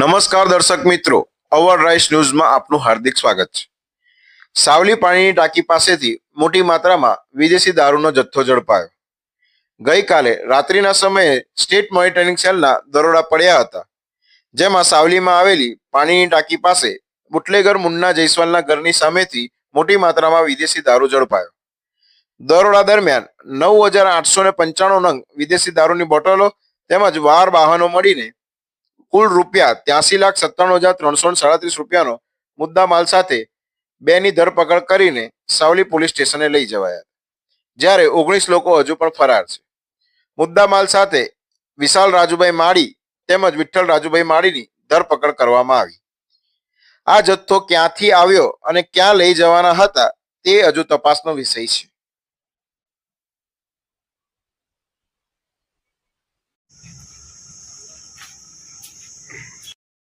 નમસ્કાર દર્શક મિત્રો. અવર રાઈસ ન્યૂઝમાં આપનું હાર્દિક સ્વાગત છે. સાવલી પાણીની ટાંકી પાસેથી મોટી માત્રામાં વિદેશી દારૂનો જથ્થો ઝડપાયો. ગઈકાલે રાત્રિના સમયે સ્ટેટ મોનિટરિંગ સેલના દરોડા પડ્યા હતા, જેમાં સાવલીમાં આવેલી પાણીની ટાંકી પાસે બુટલેગર મુન્ના જયસ્વાલના ઘરની સામેથી મોટી માત્રામાં વિદેશી દારૂ ઝડપાયો. દરોડા દરમિયાન નવ હજાર આઠસો ને પંચાણું નંગ વિદેશી દારૂની બોટલો તેમજ વાર વાહનો મળીને કુલ રૂપિયા ત્યાસી લાખ સત્તાણું હજાર ત્રણસો સાડત્રીસ રૂપિયાનો મુદ્દા માલ સાથે બેની ધરપકડ કરીને સાવલી પોલીસ સ્ટેશને લઈ જવાયા. જ્યારે ઓગણીસ લોકો હજુ પણ ફરાર છે. મુદ્દા માલ સાથે વિશાલ રાજુભાઈ માળી તેમજ વિઠ્ઠલ રાજુભાઈ માળીની ધરપકડ કરવામાં આવી. આ જથ્થો ક્યાંથી આવ્યો અને ક્યાં લઈ જવાના હતા તે હજુ તપાસનો વિષય છે.